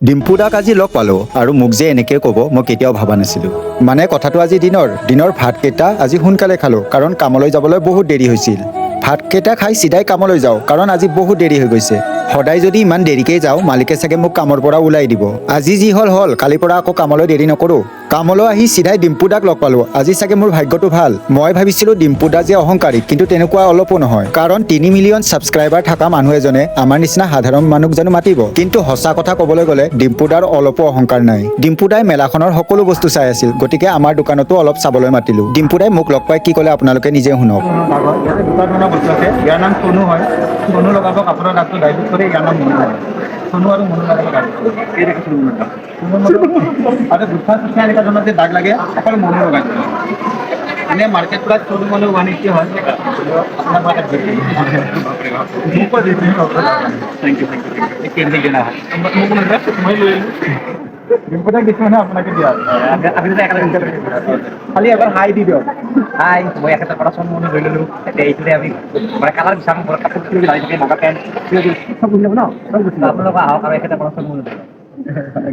ডিম্পু দাক আজি লগ পালোঁ আৰু মোক যে এনেকৈ ক'ব মই কেতিয়াও ভবা নাছিলোঁ। মানে কথাটো আজি দিনৰ দিনৰ ভাতকেইটা আজি সোনকালে খালোঁ কাৰণ কামলৈ যাবলৈ বহুত দেৰি হৈছিল। ভাতকেইটা খাই চিধাই কামলৈ যাওঁ কাৰণ আজি বহুত দেৰি হৈ গৈছে। সদায় যদি ইমান দেৰিকৈ যাওঁ মালিকে চাগে মোক কামৰ পৰা ওলাই দিব। আজি যি হ'ল হ'ল কালিৰ পৰা আকৌ কামলৈ দেৰি নকৰোঁ। কামলৈ আহি চিধাই ডিম্পু দাক লগ পালোঁ। আজি চাগে মোৰ ভাগ্যটো ভালো। মই ভাবিছিলোঁ ডিম্পু দা যে অহংকাৰী, কিন্তু তেনেকুৱা অলপো নহয়। কাৰণ তিনি মিলিয়ন ছাবস্ক্ৰাইবাৰ থকা মানুহ এজনে আমাৰ নিচিনা সাধাৰণ মানুহক জানো মাতিব। কিন্তু সঁচা কথা ক'বলৈ গ'লে, ডিম্পু দাৰ অলপো অহংকাৰ নাই। ডিম্পু দাই মেলাখনৰ সকলো বস্তু চাই আছিল, গতিকে আমাৰ দোকানতো অলপ চাবলৈ মাতিলোঁ। ডিম্পু দাই মোক লগ পাই কি ক'লে আপোনালোকে নিজে শুনক। ইয়াৰ নাম চনু হয়। চনু লগাব কাপোৰৰ দাগটো ডাইলুট কৰি ইয়াৰ নাম सोमवार म्हणून म्हणून आता दुसरा सुद्धा आणि का ते दाग लागे पण म्हणून बघायचं અને માર્કેટ પ્લાસ થોડું મને વાણિજ્ય હોય આપણા માટે ખૂબ જ થેન્ક યુ થેન્ક યુ કેન્દ્ર જણા મग म्हणतात আপোনাৰ কিছু না আপনাকে মোক আপনি তো একেলগে খালি একবার হাই দি দিয়ক হাই মই একটা কথা চন মনে ধৰি ল'লোঁ এইটোতে আমি মানে কালাৰ বিচাৰোঁ ঘৰত কাপোৰ কিনি লাগি থাকে প্যান্ট বুজি ল'ব ন বুজি আপোনালোকে আহক আৰু একেটা পৰা চন মনে লওক